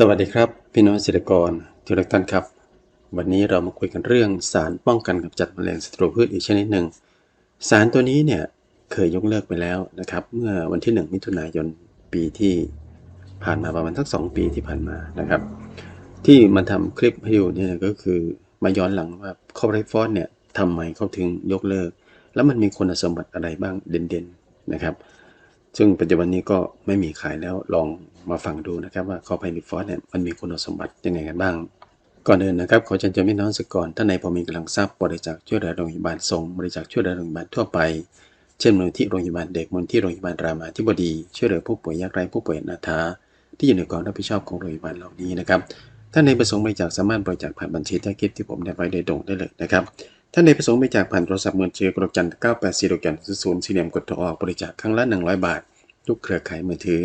สวัสดีครับ พี่น้องเกษตรกรทุกท่านครับ วันนี้เรามาคุยกันเรื่องสารป้องกันกำจัดแมลงศัตรูพืชอีกชนิดหนึ่ง สารตัวนี้เนี่ยเคยยกเลิกไปแล้วนะครับ เมื่อวันที่ 1 มิถุนายนปีที่ผ่านมาประมาณสัก 2 ปีที่ผ่านมานะครับ ที่มาทำคลิปให้ดูเนี่ยก็คือมาย้อนหลังว่าคอร์ไรฟอสเนี่ยทำไมเขาถึงยกเลิก แล้วมันมีคุณสมบัติอะไรบ้างเด่นๆนะครับ ซึ่งปัจจุบันนี้ก็ไม่มีขายแล้วลองมาฟังดูนะครับว่าคอไพลิฟอสเนี่ยมันมีคุณสมบัติยังไงกันบ้าง ก่อนอื่นนะครับขอเชิญชวนพี่น้องสกก่อนท่านในพอมีกำลังทรัพย์บริจาคช่วยเหลือโรงพยาบาลทรงบริจาคช่วยเหลือโรงพยาบาลทั่วไป เช่นมูลที่โรงพยาบาลเด็กมูลที่โรงพยาบาลรามาธิบดีช่วยเหลือผู้ป่วยยากไร้ผู้ป่วยอนาถาที่อยู่ในความรับผิดชอบของโรงพยาบาลเหล่านี้นะครับท่านในประสงค์บริจาคสามารถบริจาคผ่านบัญชีใต้คลิปที่ผมได้ไว้โดยตรงได้เลยนะครับท่านในประสงค์บริจาคผ่านโทรศัพท์มือถือกดจัน984ดอกจันศูนย์สี่เหลี่ยมกดโทรออกบริจาคครั้งละ100บาท ทุกเครือข่ายมือถือ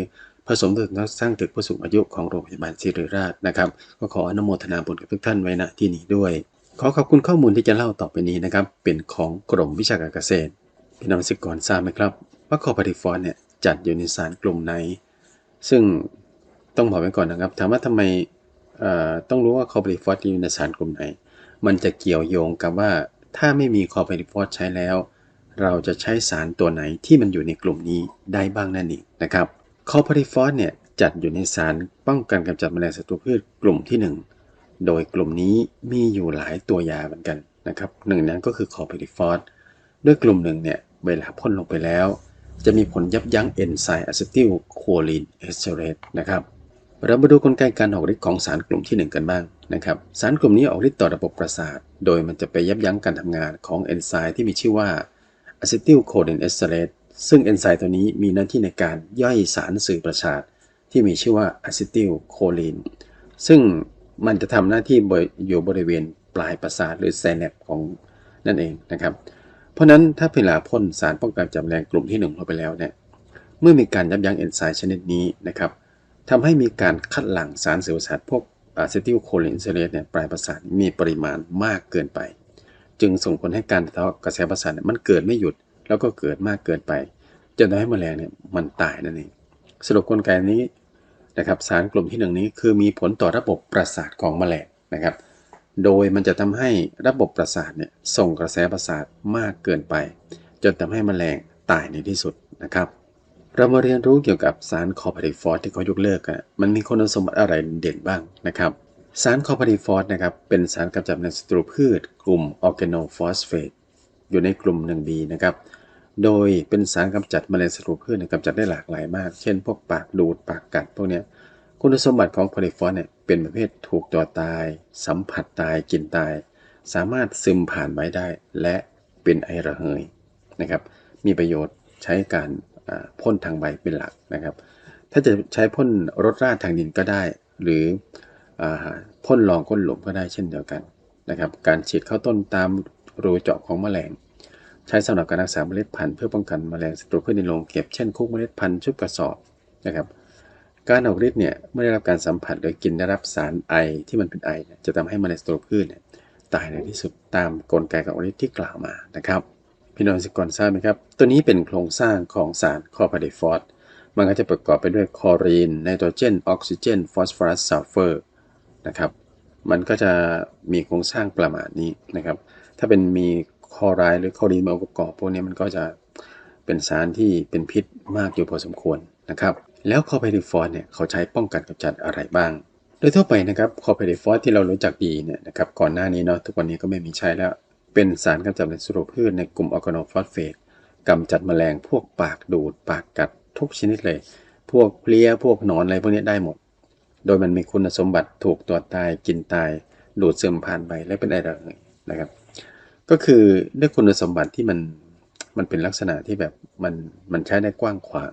ผสมตึกสร้างตึกผู้สูงอายุของโรงพยาบาลศิริราชนะครับ ก็ขออนุโมทนาบุญกับทุกท่านไว้ณที่นี้ด้วย ขอขอบคุณข้อมูลที่จะเล่าต่อไปนี้นะครับ เป็นของกรมวิชาการเกษตรพี่น้องสิกรทราบไหมครับว่าคอปาริฟอนเนี่ยจัดอยู่ในสารกลุ่มไหน ซึ่งต้องบอกไว้ก่อนนะครับถามว่าทำไมต้องรู้ว่าคอปาริฟอสอยู่ในสารกลุ่มไหน มันจะเกี่ยวโยงกับว่าถ้าไม่มีคอปาริฟอสใช้แล้ว เราจะใช้สารตัวไหนที่มันอยู่ในกลุ่มนี้ได้บ้างนั่นเองนะครับคอพาริฟอสเนี่ยจัดอยู่ในสารป้องกันกำจัดแมลงศัตรูพืชกลุ่มที่ 1 โดยกลุ่มนี้มีอยู่หลายตัวยาเหมือนกันนะครับหนึ่งนั้นก็คือคอพาริฟอสด้วยกลุ่มหนึ่งเนี่ยเวลาพ่นลงไปแล้ว จะมีผลยับยั้งเอนไซม์อะซิติลโคลีนเอสเทเรตนะครับเรามาดูกลไกการออกฤทธิ์ของสารกลุ่มที่ 1 กันบ้างนะครับสารกลุ่มนี้ออกฤทธิ์ต่อระบบประสาท โดยมันจะไปยับยั้งการทำงานของเอนไซม์ที่มีชื่อว่า อะซิติลโคลีนเอสเทเรตซึ่งเอนไซม์ตัวนี้มีหน้าที่ในการย่อยสารสื่อประสาทที่มีชื่อว่าอะซิติลโคลีน ซึ่งมันจะทำหน้าที่อยู่บริเวณปลายประสาทหรือไซแนปของนั่นเองนะครับ เพราะนั้นถ้าเวลาพ่นสารป้องกันจับแมลงกลุ่มที่ 1 ลงไปแล้วเนี่ย เมื่อมีการยับยั้งเอนไซม์ชนิดนี้นะครับทำให้มีการคัดหลั่งสารสื่อประสาทพวกอะซิติลโคลีนเซเลตเนี่ยปลายประสาทมีปริมาณมากเกินไป จึงส่งผลให้การทะกระแสประสาทมันเกิดไม่หยุด แล้วก็เกิดมากเกินไป จนทำให้แมลงเนี่ยมันตายนั่นเองสรุปกลไกนี้นะครับสารกลุ่มที่หนึ่งนี้คือมีผลต่อระบบประสาทของแมลงนะครับ โดยมันจะทำให้ระบบประสาทเนี่ยส่งกระแสประสาทมากเกินไป จนทำให้แมลงตายในที่สุดนะครับ เรามาเรียนรู้เกี่ยวกับสารคอพาริฟอสที่เขายกเลิกอะมันมีคุณสมบัติอะไรเด่นบ้างนะครับ สารคอพาริฟอสนะครับเป็นสารกำจัดแมลงศัตรูพืช กลุ่มออร์แกโนฟอสเฟตอยู่ในกลุ่ม 1B นะครับโดยเป็นสารกำจัดแมลงศัตรูพืชกำจัดได้หลากหลายมาก เช่น พวกปากดูดปากกัดพวกนี้คุณสมบัติของพาริฟอสเนี่ยเป็นประเภทถูกตัวตาย สัมผัสตายกินตาย สามารถซึมผ่านไม้ได้ และเป็นไอระเหยนะครับมีประโยชน์ใช้การพ่นทางใบเป็นหลักนะครับ ถ้าจะใช้พ่นรถราดทางดินก็ได้ หรือ พ่นรองก้นหลุมก็ได้เช่นเดียวกันนะครับ การฉีดเข้าต้นตามรูเจาะของแมลง ใช้สำหรับการรักษาเมล็ดพันธุ์เพื่อป้องกันแมลงศัตรูพืชในโรงเก็บเช่นคุกเมล็ดพันธุ์ชุบกระสอบนะครับการออกฤทธิ์เนี่ยเมื่อได้รับการสัมผัสหรือกินได้รับสารไอที่มันเป็นไอจะทำให้แมลงศัตรูพืชเนี่ยตายในที่สุดตามกลไกของฤทธิ์ที่กล่าวมานะครับพี่น้องสิกรทราบไหมครับ ตัวนี้เป็นโครงสร้างของสารคอพาเดฟอสมันก็จะประกอบไปด้วยคลอรีนไนโตรเจนออกซิเจนฟอสฟอรัสซัลเฟอร์ นะครับ มันก็จะมีโครงสร้างประมาณนี้นะครับ ถ้าเป็นมีคอไรด์หรือคอรีนมาประกอบพวกนี้มันก็จะเป็นสารที่เป็นพิษมากอยู่พอสมควรนะครับ แล้วคอไพริฟอสเนี่ยเขาใช้ป้องกันกำจัดอะไรบ้าง โดยทั่วไปนะครับคอไพริฟอสที่เรารู้จักดีเนี่ยนะครับก่อนหน้านี้เนาะทุกวันนี้ก็ไม่มีใช้แล้ว เป็นสารกำจัดแมลงศัตรูพืชในกลุ่มออร์แกโนฟอสเฟตกำจัดแมลงพวกปากดูด ปากกัดทุกชนิดเลย พวกเพลี้ยพวกหนอนอะไรพวกนี้ได้หมด โดยมันมีคุณสมบัติถูกตัวตายกินตาย ดูดซึมผ่านไปและเป็นไอระเหยนะครับ ก็คือด้วยคุณสมบัติที่มันมันเป็นลักษณะที่แบบมันมันใช้ได้กว้างขวาง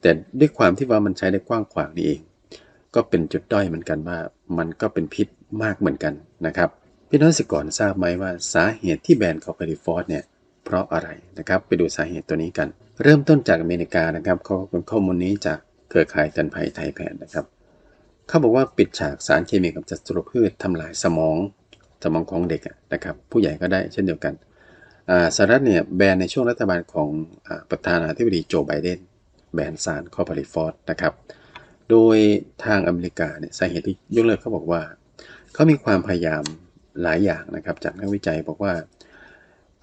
แต่ด้วยความที่ว่ามันใช้ได้กว้างขวางนี่เอง ก็เป็นจุดด้อยเหมือนกันว่า มันก็เป็นพิษมากเหมือนกันนะครับพี่น้องสิก่อนทราบไหมว่าสาเหตุที่แบนคอร์พาริฟอสเนี่ยเพราะอะไรนะครับ ไปดูสาเหตุตัวนี้กัน เริ่มต้นจากอเมริกานะครับเขาเป็นข้อมูลนี้จากเครือข่ายกันภัยไทยแพนนะครับ เขาบอกว่าปิดฉากสารเคมีกับจัตุรพืชทำลายสมองสมองของเด็กนะครับ ผู้ใหญ่ก็ได้เช่นเดียวกันสหรัฐเนี่ยแบนในช่วงรัฐบาลของประธานาธิบดีโจไบเดนแบนสารคอพาริฟอสนะครับ โดยทางอเมริกาเนี่ยสาเหตุที่ยกเลิกเขาบอกว่า เขามีความพยายามหลายอย่างนะครับ จากนักวิจัยบอกว่า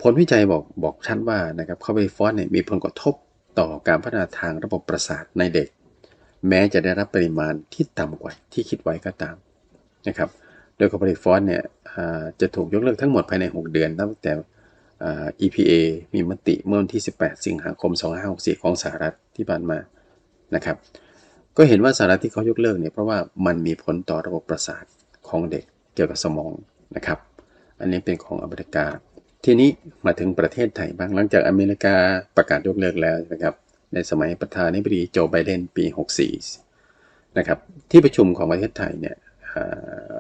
ผลวิจัยบอกบอกชัดว่านะครับคาร์บอนฟอสเนี่ยมีผลกระทบต่อการพัฒนาทางระบบประสาทในเด็ก แม้จะได้รับปริมาณที่ต่ำกว่าที่คิดไว้ก็ตามนะครับ โดยคาร์บอนฟอสเนี่ยจะถูกยกเลิกทั้งหมดภายใน 6 เดือนตั้งแต่ EPA มีมติเมื่อวันที่ 18 สิงหาคม 2564 ของสหรัฐที่ผ่านมานะครับ ก็เห็นว่าสาระที่เขายกเลิกเนี่ยเพราะว่ามันมีผลต่อระบบประสาทของเด็กเกี่ยวกับสมองนะครับ อันนี้เป็นของอเมริกา ทีนี้มาถึงประเทศไทยบ้างหลังจากอเมริกาประกาศยกเลิกแล้วนะครับ ในสมัยประธานาธิบดีโจไบเดนปี 64 นะครับที่ประชุมของประเทศไทยเนี่ย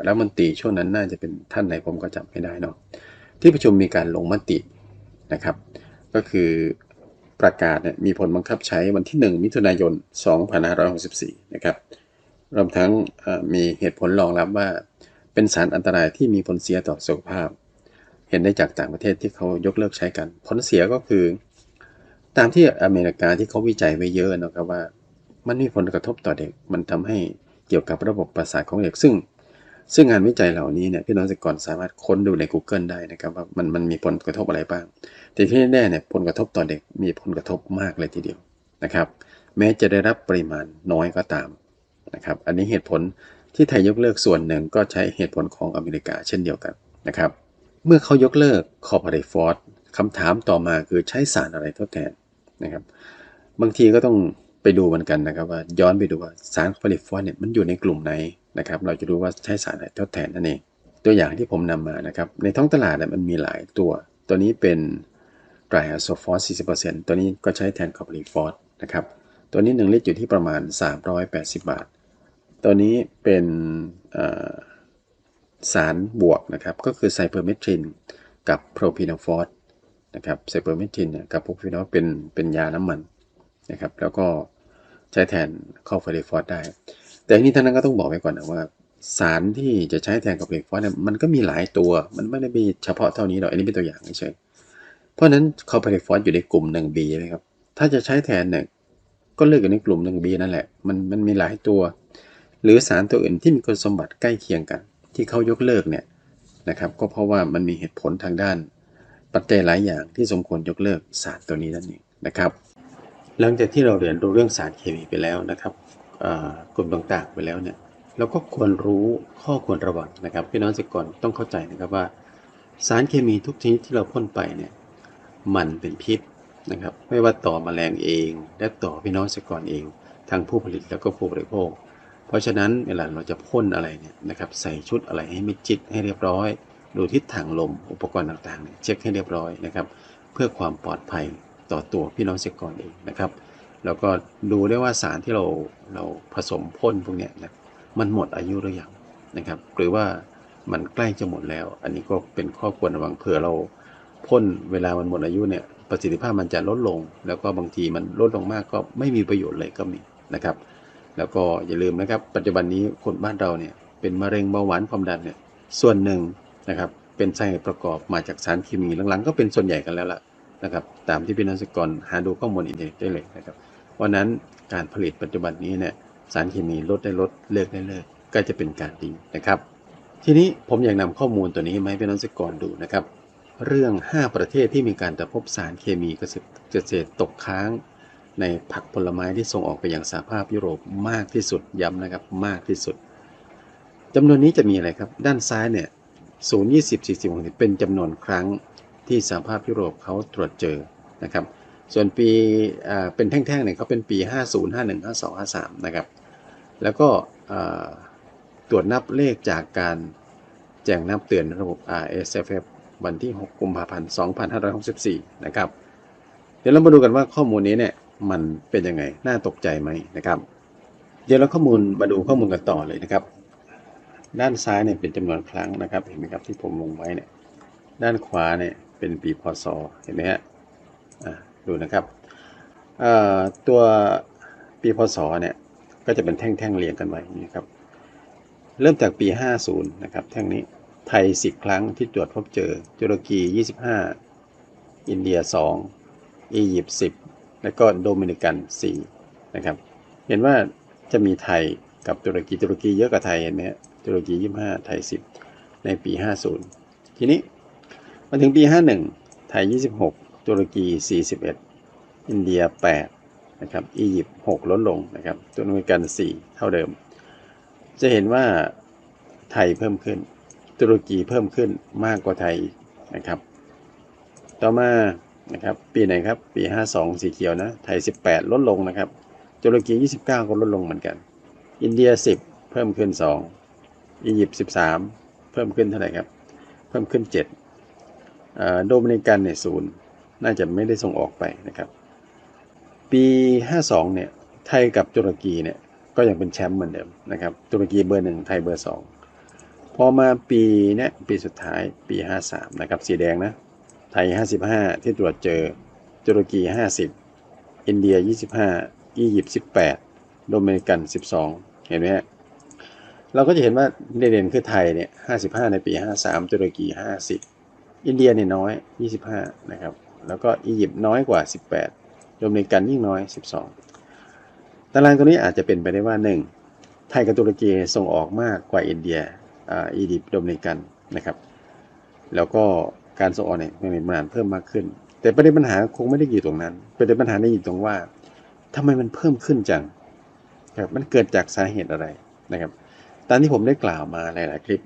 รัฐมนตรีช่วงนั้นน่าจะเป็นท่านไหนผมก็จำไม่ได้เนาะที่ประชุมมีการลงมตินะครับ ก็คือประกาศเนี่ยมีผลบังคับใช้วันที่ 1 มิถุนายน 2564 นะครับรวมทั้งมีเหตุผลรองรับว่าเป็นสารอันตรายที่มีผลเสียต่อสุขภาพ เห็นได้จากต่างประเทศที่เขายกเลิกใช้กัน ผลเสียก็คือ ตามที่อเมริกาที่เขาวิจัยไว้เยอะนะครับว่า มันมีผลกระทบต่อเด็ก มันทำให้เกี่ยวกับระบบประสาทของเด็ก ซึ่ง ซึ่งงานวิจัยเหล่านี้เนี่ยพี่น้องเกษตรกรสามารถค้นดูใน Google ได้นะครับว่ามันมันมีผลกระทบอะไรบ้าง แต่ที่แน่เนี่ยผลกระทบต่อเด็กมีผลกระทบมากเลยทีเดียวนะครับ แม้จะได้รับปริมาณน้อยก็ตามนะครับ อันนี้เหตุผลที่ไทยยกเลิกส่วนหนึ่งก็ใช้เหตุผลของอเมริกาเช่นเดียวกันนะครับ เมื่อเขายกเลิกคอร์ปอเรทฟอร์ดคำถามต่อมาคือใช้สารอะไรทดแทน นะครับ บางทีก็ต้องไปดูเหมือนกันนะครับ ว่าย้อนไปดูว่าสารคอร์ปอเรทฟอร์เนี่ยมันอยู่ในกลุ่มไหนนะครับ เราจะรู้ว่าใช้สารอะไรทดแทนนั่นเองตัวอย่างที่ผมนำมานะครับ ในท้องตลาดเนี่ยมันมีหลายตัว ตัวนี้เป็นไตรอะโซฟอส40%ตัวนี้ก็ใช้แทนคอร์ปอเรทฟอร์นะครับ ตัวนี้ 1 ลิตรอยู่ที่ประมาณ 380 บาท ตัวนี้เป็นสารบวกนะครับ ก็คือไซเปอร์เมทรินกับโพรพีนอฟอส นะครับไซเปอร์เมทินเนี่ยกับโพรพีนอฟเป็นเป็นยาน้ำมันนะครับ แล้วก็ใช้แทนคอร์ปอรฟอร์ได้ แต่ทีนี้ท่านนั้นก็ต้องบอกไว้ก่อนนะว่าสารที่จะใช้แทนกับเบรฟอสเนี่ยมันก็มีหลายตัวมันไม่ได้มีเฉพาะเท่านี้หรอกอันนี้เป็นตัวอย่างเฉยๆเพราะฉะนั้นคอร์ปอรฟอสอยู่ในกลุ่ม 1B ใช่ไหมครับถ้าจะใช้แทนเนี่ยก็เลือกอยู่ในกลุ่ม 1B นั่นแหละมันมันมีหลายตัว หรือสารตัวอื่นที่มีคุณสมบัติใกล้เคียงกัน ที่เขายกเลิกเนี่ยนะครับก็เพราะว่ามันมีเหตุผลทางด้าน ปัจจัยหลายอย่างที่สมควรยกเลิกสารตัวนี้นั่นเองนะครับ หลังจากที่เราเรียนรู้เรื่องสารเคมีไปแล้วนะครับกลุ่มต่างๆไปแล้วเนี่ยเราก็ควรรู้ข้อควรระวังนะครับพี่น้องเกษตรกรต้องเข้าใจนะครับว่า สารเคมีทุกชนิดที่เราพ่นไปเนี่ยมันเป็นพิษนะครับ ไม่ว่าต่อแมลงเอง และต่อพี่น้องเกษตรกรเองทั้งผู้ผลิตแล้วก็ผู้บริโภค เพราะฉะนั้นเวลาเราจะพ่นอะไรเนี่ยนะครับใส่ชุดอะไรให้มิดชิดให้เรียบร้อย ดูทิศทางลมอุปกรณ์ต่างๆ เช็คให้เรียบร้อยนะครับ เพื่อความปลอดภัยต่อตัวพี่น้องเกษตรกรเองนะครับ แล้วก็ดูได้ว่าสารที่เราเราผสมพ่นพวกนี้นะมันหมดอายุหรือยังนะครับ หรือว่ามันใกล้จะหมดแล้ว อันนี้ก็เป็นข้อควรระวังเผื่อเราพ่นเวลามันหมดอายุเนี่ยประสิทธิภาพมันจะลดลง แล้วก็บางทีมันลดลงมากก็ไม่มีประโยชน์เลยก็มีนะครับ แล้วก็อย่าลืมนะครับ ปัจจุบันนี้คนบ้านเราเนี่ยเป็นมะเร็งเบาหวานความดันเนี่ยส่วนหนึ่ง นะครับ เป็นสาเหตุประกอบมาจากสารเคมีหลังๆ ก็เป็นส่วนใหญ่กันแล้วล่ะนะครับ ตามที่พี่นักศึกรหาดูข้อมูลอินเทอร์เน็ตได้เลยนะครับวันนั้นการผลิตปัจจุบันนี้เนี่ยสารเคมีลดได้ลดเลิกได้เลิกก็จะเป็นการดีนะครับ ทีนี้ผมอยากนำข้อมูลตัวนี้มาให้พี่นักศึกรดูนะครับ เรื่อง 5 ประเทศที่มีการตรวจพบสารเคมีเกษตรเกษตรตกค้างในผักผลไม้ที่ส่งออกไปยังสหภาพยุโรปมากที่สุดย้ำนะครับมากที่สุดจำนวนนี้จะมีอะไรครับ ด้านซ้ายเนี่ย 0 20 40 60 เป็นจำนวนครั้งที่สหภาพยุโรปเขาตรวจเจอนะครับ ส่วนปีเป็นแท่งๆเนี่ยเขาเป็นปี 50 51 52 53 นะครับ แล้วก็ตรวจนับเลขจากการแจ้งนับเตือนระบบ RSFF วันที่ 6 กุมภาพันธ์ 2564 นะครับ เดี๋ยวเรามาดูกันว่าข้อมูลนี้เนี่ยมันเป็นยังไง น่าตกใจไหมนะครับ เดี๋ยวเราข้อมูลมาดูข้อมูลกันต่อเลยนะครับ ด้านซ้ายเนี่ยเป็นจำนวนครั้งนะครับ เห็นไหมครับที่ผมลงไว้เนี่ย ด้านขวาเนี่ยเป็นปีพศเห็นไหมฮะดูนะครับตัวปีพศเนี่ยก็จะเป็นแท่งๆเรียงกันไว้นี่ครับ เริ่มจากปี 50 นะครับ แท่งนี้ไทย 10 ครั้งที่ตรวจพบเจอตุรกี 25 อินเดีย 2 อียิปต์ 10 แล้วก็โดมินิกัน 4 นะครับ เห็นว่าจะมีไทยกับตุรกีตุรกีเยอะกว่าไทยเห็นไหมฮะ ตุรกี25ไทย10ในปี50ทีนี้มาถึงปี51ไทย26ตุรกี41อินเดีย8นะครับอียิปต์6ลดลงนะครับตัวเมริกัน4เท่าเดิม จะเห็นว่าไทยเพิ่มขึ้น ตุรกีเพิ่มขึ้นมากกว่าไทยนะครับ ต่อมานะครับปีไหนครับปี 52 สีเขียวนะไทย 18 ลดลงนะครับตุรกี 29 ก็ลดลงเหมือนกัน อินเดีย 10 เพิ่มขึ้น 2 อียิปต์13เพิ่มขึ้นเท่าไหร่ครับ เพิ่มขึ้น7โดมินิกันเนี่ยศูนย์น่าจะไม่ได้ส่งออกไปนะครับ ปี52เนี่ยไทยกับตุรกีเนี่ยก็ยังเป็นแชมป์เหมือนเดิมนะครับ ตุรกีเบอร์หนึ่งไทยเบอร์สองพอมาปีเนี้ยปีสุดท้ายปี53นะครับสีแดงนะไทย55ที่ตรวจเจอตุรกี50อินเดีย25อียิปต์18โดมินิกัน12เห็นไหมฮะ เราก็จะเห็นว่าเด่นๆคือไทยเนี่ย55ในปี53ตุรกี50อินเดียเนี่ยน้อย25นะครับ แล้วก็อียิปต์น้อยกว่า18โดมินิกันยิ่งน้อย12ตารางตัวนี้อาจจะเป็นไปได้ว่า 1. ไทยกับตุรกีส่งออกมากกว่าอินเดียอ่าอียิปต์โดมนิกันนะครับ แล้วก็การส่งออกเนี่ยมีปริมาณเพิ่มมากขึ้น แต่ประเด็นปัญหาคงไม่ได้อยู่ตรงนั้นประเด็นปัญหาได้อยู่ตรงว่าทำไมมันเพิ่มขึ้นจังครับมันเกิดจากสาเหตุอะไรนะครับ ตามที่ผมได้กล่าวมาหลายๆคลิป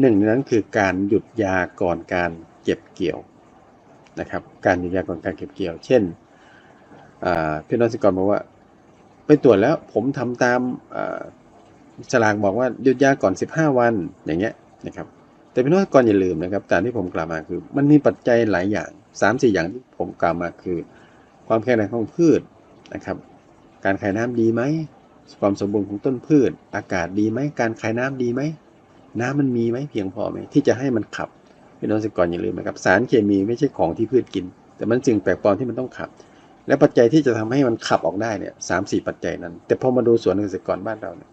หนึ่งในนั้นคือการหยุดยาก่อนการเก็บเกี่ยวนะครับ การหยุดยาก่อนการเก็บเกี่ยว เช่นพี่น้องสิกรบอกว่า ไปตรวจแล้วผมทำตามฉลากบอกว่าหยุดยาก่อน 15 วันอย่างเงี้ยนะครับ แต่พี่น้องก่อนอย่าลืมนะครับตามที่ผมกล่าวมาคือ มันมีปัจจัยหลายอย่าง3ามสี่อย่างที่ผมกล่าวมาคือ ความแข็งแรงของพืชนะครับ การขายน้ำดีไหม ความสมบูรณ์ของต้นพืช อากาศดีไหมการขายน้ำดีไหมน้ำมันมีไหมเพียงพอไหมที่จะให้มันขับพี่น้องสิกรอย่าลืมนะครับ สารเคมีไม่ใช่ของที่พืชกิน แต่มันสิ่งแปลกปลอมที่มันต้องขับ และปัจจัยที่จะทำให้มันขับออกได้เนี่ยสามสี่ปัจจัยนั้น แต่พอมาดูสวนเกษตรกรบ้านเราเนี่ย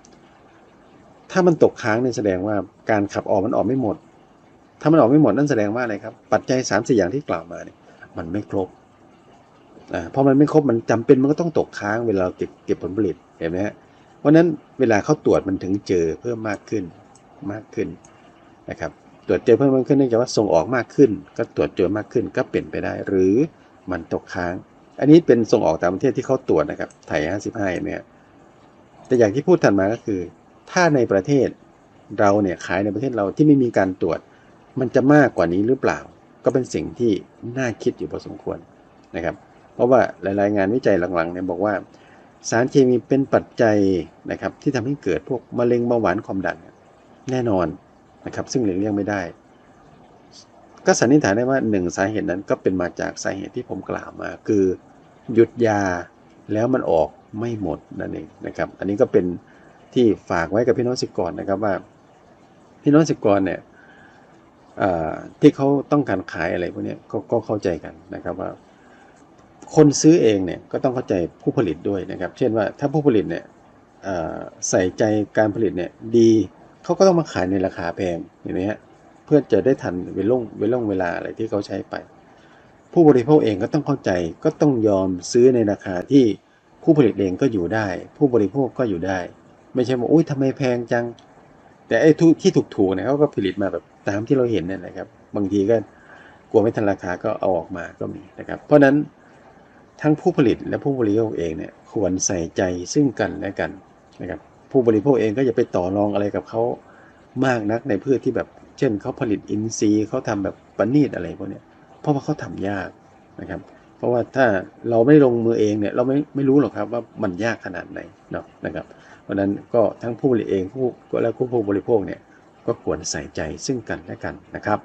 ถ้ามันตกค้างเนี่ยแสดงว่าการขับออกมันออกไม่หมด ถ้ามันออกไม่หมดนั่นแสดงว่าอะไรครับ ปัจจัย3ามสี่อย่างที่กล่าวมาเนี่ยมันไม่ครบอ่าพอมันไม่ครบมันจำเป็นมันก็ต้องตกค้างเวลาเก็บเก็บผลผลิตเห็นไหมฮะ ราะนั้นเวลาเขาตรวจมันถึงเจอเพิ่มมากขึ้นมากขึ้นนะครับตรวจเจอเพิ่มมากขึ้นเนื่องจากว่าส่งออกมากขึ้น ก็ตรวจเจอมากขึ้นก็เปลี่ยนไปได้ หรือมันตกค้าง อันนี้เป็นส่งออกต่างประเทศที่เขาตรวจนะครับไทย55เห็นไหมฮะแต่อย่างที่พูดถัดมาก็คือ ถ้าในประเทศเราเนี่ยขายในประเทศเราที่ไม่มีการตรวจ มันจะมากกว่านี้หรือเปล่า ก็เป็นสิ่งที่น่าคิดอยู่พอสมควรนะครับ เพราะว่าหลายๆงานวิจัยหลังๆเนี่ยบอกว่า สารเคมีเป็นปัจจัยนะครับที่ทำให้เกิดพวกมะเร็งเบาหวานความดันแน่นอนนะครับซึ่งหลีกเลี่ยงไม่ได้ ก็สันนิษฐานได้ว่าหนึ่งสาเหตุนั้นก็เป็นมาจากสาเหตุที่ผมกล่าวมา คือหยุดยาแล้วมันออกไม่หมดนั่นเองนะครับอันนี้ก็เป็นที่ฝากไว้กับพี่น้องสิกรนะครับว่า พี่น้องสิกรเนี่ยที่เขาต้องการขายอะไรพวกนี้ก็เข้าใจกันนะครับว่า คนซื้อเองเนี่ยก็ต้องเข้าใจผู้ผลิตด้วยนะครับ เช่นว่าถ้าผู้ผลิตเนี่ยใส่ใจการผลิตเนี่ยดีเขาก็ต้องมาขายในราคาแพงเห็นไหมฮะเพื่อจะได้ทันเวลงเวลงเวลาอะไรที่เขาใช้ไป ผู้บริโภคเองก็ต้องเข้าใจก็ต้องยอมซื้อในราคาที่ผู้ผลิตเองก็อยู่ได้ ผู้บริโภคก็อยู่ได้ ไม่ใช่ว่าอุ้ยทำไมแพงจัง แต่ไอ้ทุที่ถูกๆเนี่ยเขาก็ผลิตมาแบบตามที่เราเห็นเนี่ยนะครับ บางทีก็กลัวไม่ทันราคาก็เอาออกมาก็มีนะครับ เพราะฉะนั้น ทั้งผู้ผลิตและผู้บริโภคเองเนี่ยควรใส่ใจซึ่งกันและกันนะครับผู้บริโภคเองก็อย่าไปต่อรองอะไรกับเขามากนักในพืชที่แบบ เช่นเขาผลิตอินทรีย์เขาทำแบบปณีตอะไรพวกนี้เพราะว่าเขาทำยากนะครับ เพราะว่าถ้าเราไม่ลงมือเองเนี่ยเราไม่ไม่รู้หรอกครับว่ามันยากขนาดไหนเนาะนะครับ เพราะฉะนั้นก็ทั้งผู้ผลิตเองผู้และผู้บริโภคเนี่ยก็ควรใส่ใจซึ่งกันและกันนะครับ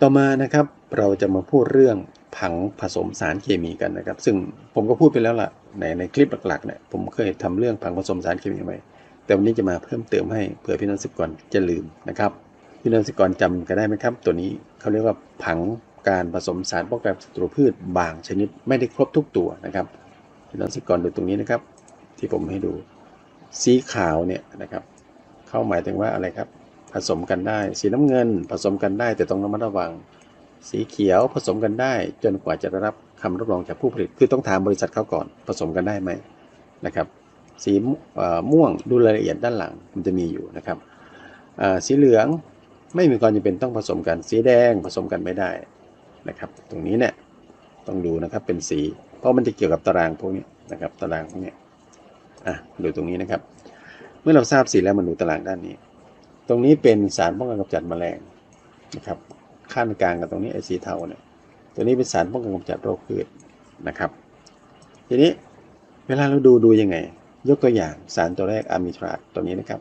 ต่อมานะครับเราจะมาพูดเรื่อง ผังผสมสารเคมีกันนะครับ ซึ่งผมก็พูดไปแล้วล่ะในในคลิปหลักๆเนี่ยผมเคยทำเรื่องผังผสมสารเคมีไว้แต่วันนี้จะมาเพิ่มเติมให้เผื่อพี่น้องสิกรจะลืมนะครับ พี่น้องสิกรจำกันได้ไหมครับ ตัวนี้เขาเรียกว่าผังการผสมสารป้องกันศัตรูพืชบางชนิดไม่ได้ครบทุกตัวนะครับพี่น้องสิกรดูตรงนี้นะครับ ที่ผมให้ดูสีขาวเนี่ยนะครับเข้าหมายถึงว่าอะไรครับ ผสมกันได้ สีน้ำเงินผสมกันได้แต่ต้องระมัดระวัง สีเขียวผสมกันได้ จนกว่าจะได้รับคำรับรองจากผู้ผลิต คือต้องถามบริษัทเขาก่อนผสมกันได้ไหมนะครับ สีม่วงดูรายละเอียดด้านหลังมันจะมีอยู่นะครับสีเหลืองไม่มีความจำเป็นต้องผสมกัน สีแดงผสมกันไม่ได้นะครับ ตรงนี้เนี่ยต้องดูนะครับเป็นสี เพราะมันจะเกี่ยวกับตารางพวกนี้นะครับ ตารางพวกนี้อะดูตรงนี้นะครับ เมื่อเราทราบสีแล้วมาดูตารางด้านนี้ ตรงนี้เป็นสารป้องกันกำจัดแมลงนะครับ ข้างกลางกับตรงนี้ไอสีเทาเนี่ยตัวนี้เป็นสารป้องกันกำจัดโรคพืชนะครับ ทีนี้เวลาเราดูดูยังไง ยกตัวอย่างสารตัวแรกอะมิทราตตัวนี้นะครับ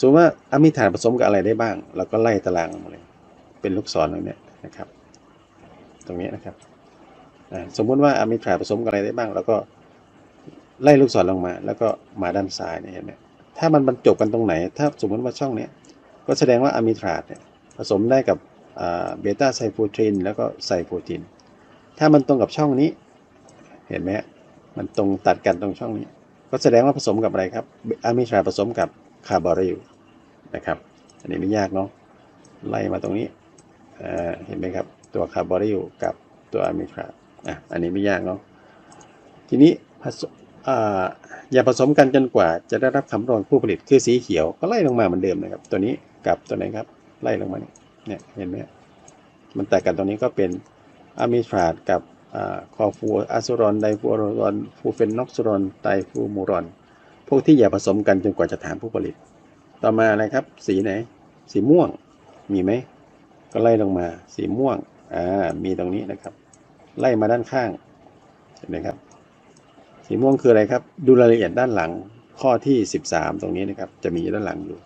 สมมติว่าอะมิทราตผสมกับอะไรได้บ้างเราก็ไล่ตารางลงมาเลย เป็นลูกศรตรงนี้นะครับ ตรงนี้นะครับสมมติว่าอะมิทราตผสมกับอะไรได้บ้างเราก็ไล่ลูกศรลงมา แล้วก็มาด้านซ้ายเนี่ยเห็นไหมถ้ามันบรรจบกันตรงไหน ถ้าสมมติว่าช่องเนี้ยก็แสดงว่าอะมิทราตเนี่ย ผสมได้กับเบต้าไซโฟทรินแล้วก็ไซโฟติน ถ้ามันตรงกับช่องนี้ เห็นไหมฮะมันตรงตัดกันตรงช่องนี้ ก็แสดงว่าผสมกับอะไรครับอะมิทราผสมกับคาร์บอริลนะครับ อันนี้ไม่ยากเนาะไล่มาตรงนี้เห็นไหมครับ ตัวคาร์บอริลกับตัวอะมิทราอะอันนี้ไม่ยากเนาะทีนี้ผสมอ่าอย่าผสมกันจนกว่าจะได้รับคำร้องผู้ผลิตคือสีเขียวก็ไล่ลงมาเหมือนเดิมนะครับ ตัวนี้กับตัวไหนครับ ไล่ลงมาเนี่ยเนี่ยเห็นไหมมันแตกกันตรงนี้ก็เป็นอะมิทรากับคอฟูอะซูรอนไดฟูอรอนฟูเฟนนอกซูรอนไดฟูมูรอน พวกที่อย่าผสมกันจนกว่าจะถามผู้ผลิต ต่อมาอะไรครับ สีไหน สีม่วง มีไหม ก็ไล่ลงมา สีม่วง อ่า มีตรงนี้นะครับ ไล่มาด้านข้าง เห็นไหมครับ สีม่วงคืออะไรครับ ดูรายละเอียดด้านหลังข้อที่ 13 ตรงนี้นะครับ จะมีด้านหลังอยู่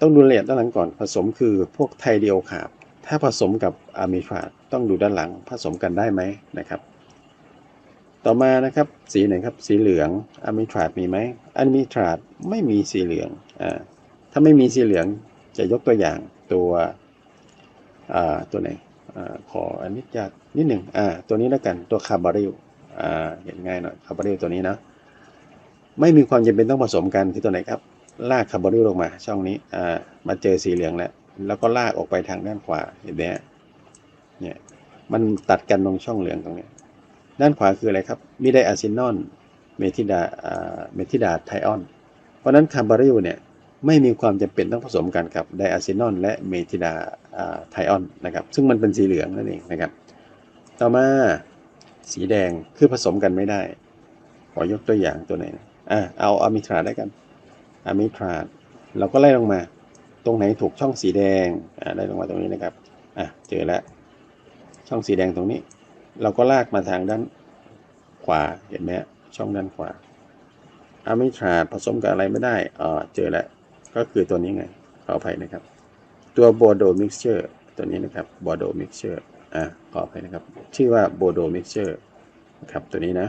ต้องดูละเอียดด้านหลังก่อนผสมคือพวกไทเดียวขาบถ้าผสมกับอะมิทราตต้องดูด้านหลังผสมกันได้ไหมนะครับ ต่อมานะครับสีไหนครับสีเหลืองอะมิทราตมีไหมอะมิทราตไม่มีสีเหลืองอ่าถ้าไม่มีสีเหลืองจะยกตัวอย่างตัวอ่าตัวไหนอ่าขออนนี้จนิดหนึ่งอ่าตัวนี้แล้วกันตัวคาร์บาริลอ่าเห็นง่ายหน่อยคาร์บาริลตัวนี้นะไม่มีความจำเป็นต้องผสมกันคือตัวไหนครับ ลากคาร์บอริลลงมา ช่องนี้อ่ามาเจอสีเหลืองแล้ว แล้วก็ลากออกไปทางด้านขวาเห็นไหมเนี่ยมันตัดกันตรงช่องเหลืองตรงนี้ ด้านขวาคืออะไรครับมีไดอะซินอนเมทิดาอ่าเมทิดาไทออน เพราะฉะนั้นคาร์บอริลเนี่ยไม่มีความจำเป็นต้องผสมกันกับไดอะซินอนและเมทิดาไทออนนะครับ ซึ่งมันเป็นสีเหลืองนั่นเองนะครับ ต่อมาสีแดงคือผสมกันไม่ได้ ขอยกตัวอย่างตัวไหนอ่าเอาอะมิทราได้กัน อะมิทราเราก็ไล่ลงมา ตรงไหนถูกช่องสีแดงอ่าไล่ลงมาตรงนี้นะครับอะเจอแล้วช่องสีแดงตรงนี้ เราก็ลากมาทางด้านขวาเห็นไหมช่องด้านขวาอะมิทราผสมกับอะไรไม่ได้อ่าเจอแล้วก็คือตัวนี้ไงขออภัยนะครับ ตัวโบโดมิกเจอร์ตัวนี้นะครับโบโดมิกเจอร์อ่าขออภัยนะครับ ชื่อว่าโบโดมิกเจอร์นะครับตัวนี้นะ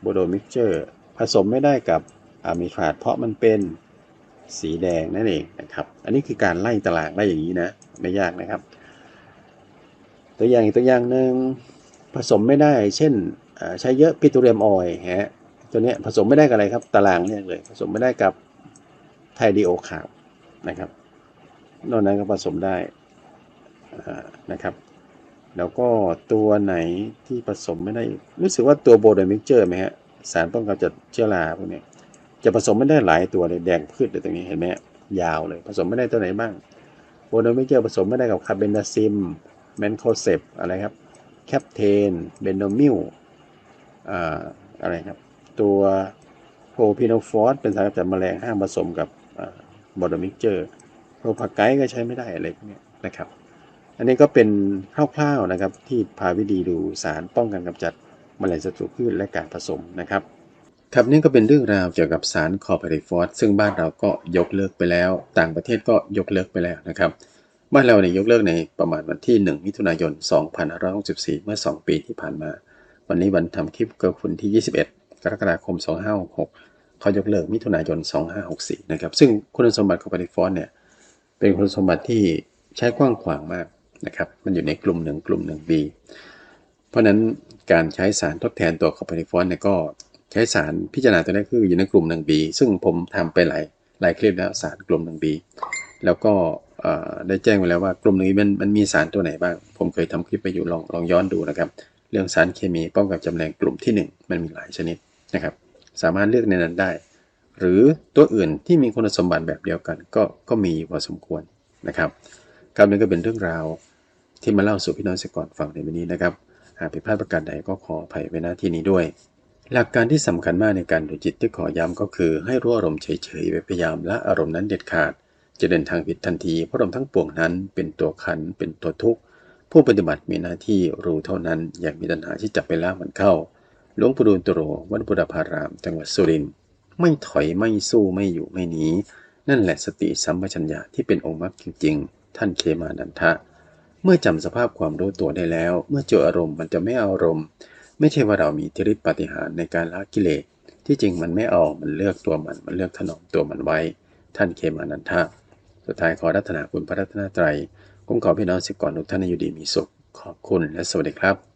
โบโดมิกเจอร์ผสมไม่ได้กับ มิทราตเพราะมันเป็นสีแดงนั่นเองนะครับ อันนี้คือการไล่ตารางได้อย่างนี้นะ ไม่ยากนะครับ ตัวอย่างอีกตัวอย่างหนึ่งผสมไม่ได้ เช่นใช้เยอะปิโตรเลียมออยฮะตัวนี้ผสมไม่ได้กับอะไรครับ ตารางเนี่ยเลย ผสมไม่ได้กับไทดีโอขาวนะครับ นอกนั้นก็ผสมได้นะครับ แล้วก็ตัวไหนที่ผสมไม่ได้ รู้สึกว่าตัวโบโดมิกเจอร์ไหมฮะสารป้องกันจัดเชื้อราพวกนี้ จะผสมไม่ได้หลายตัวเลยแดงพืชเลยตรงนี้เห็นไหมยาวเลย ผสมไม่ได้ตัวไหนบ้างโบโดมิเจอร์ผสมไม่ได้กับคาร์เบนดาซิมแมนโคเซปอะไรครับแคปเทนเบนโดมิลอะไรครับ ตัวโพพิโนฟอสเป็นสารกำจัดแมลงห้ามผสมกับโบโดมิกเจอร์โพพไกด์ก็ใช้ไม่ได้อะไรพวกนี้นะครับ อันนี้ก็เป็นคร่าวๆนะครับที่พาวิธีดูสารป้องกันกำจัดแมลงศัตรูพืชและการผสมนะครับ ครับนี่ก็เป็นเรื่องราวเกี่ยวกับสารคอร์พาริฟอสซึ่งบ้านเราก็ยกเลิกไปแล้ว ต่างประเทศก็ยกเลิกไปแล้วนะครับ บ้านเราเนี่ยยกเลิกในประมาณวันที่ 1 มิถุนายน 2564 เมื่อ 2 ปีที่ผ่านมา วันนี้วันทำคลิปเก็คุณที่ 21 กรกฎาคม 2566 เขายกเลิกมิถุนายน 2564 นะครับ ซึ่งคุณสมบัติของพาริฟอสเนี่ยเป็นคุณสมบัติที่ใช้กว้างขวางมากนะครับ มันอยู่ในกลุ่มหนึ่งกลุ่มหนึ่ง B เพราะฉะนั้นการใช้สารทดแทนตัวคอร์พาริฟอสเนี่ยก็ ใช้สารพิจารณาตัวนี้คืออยู่ในกลุ่มหนึ่ง B ซึ่งผมทำไปหลายหลายคลิปแล้วสารกลุ่มหนึ่ง B แล้วก็ได้แจ้งไปแล้วว่ากลุ่มหนึ่งมันมันมีสารตัวไหนบ้าง ผมเคยทำคลิปไปอยู่ลองลองย้อนดูนะครับ เรื่องสารเคมีป้องกันจำแรงกลุ่มที่ 1 มันมีหลายชนิดนะครับ สามารถเลือกในนั้นได้ หรือตัวอื่นที่มีคุณสมบัติแบบเดียวกัน ก็ก็มีพอสมควรนะครับครับนี่ก็เป็นเรื่องราวที่มาเล่าสู่พี่น้องเกษตรกรฟังในวันนี้นะครับ หากผิดพลาดประการใดก็ขออภัยไว้หน้าที่นี้ด้วย หลักการที่สำคัญมากในการดูจิตที่ขอย้ำก็คือ ให้รู้อารมณ์เฉยๆไปพยายามละอารมณ์นั้นเด็ดขาด จะเดินทางผิดทันทีเพราะอารมณ์ทั้งปวงนั้นเป็นตัวขันเป็นตัวทุกข์ผู้ปฏิบัติมีหน้าที่รู้เท่านั้น อยากมีตัณหาที่จับไปล่ามันเข้าหลวงปู่ดูลตโรวัดบุรพาราม จังหวัดสุรินทร์ไม่ถอยไม่สู้ไม่อยู่ไม่หนีนั่นแหละสติสัมปชัญญะที่เป็นองค์มรรคจริง ๆ ท่านเคมานันทะ เมื่อจำสภาพความรู้ตัวได้แล้ว เมื่อเจออารมณ์มันจะไม่อารมณ์ ไม่ใช่ว่าเรามีทฤทธิปปฏิหารในการละกิเลส ที่จริงมันไม่เอามันเลือกตัวมัน มันเลือกถนอมตัวมันไว้ ท่านเคมานันทะ สุดท้ายขอรัตนาคุณพระรัตนตรัย คุ้มครองพี่น้องสิกรทุกท่านอยู่ดีมีสุข ขอบคุณและสวัสดีครับ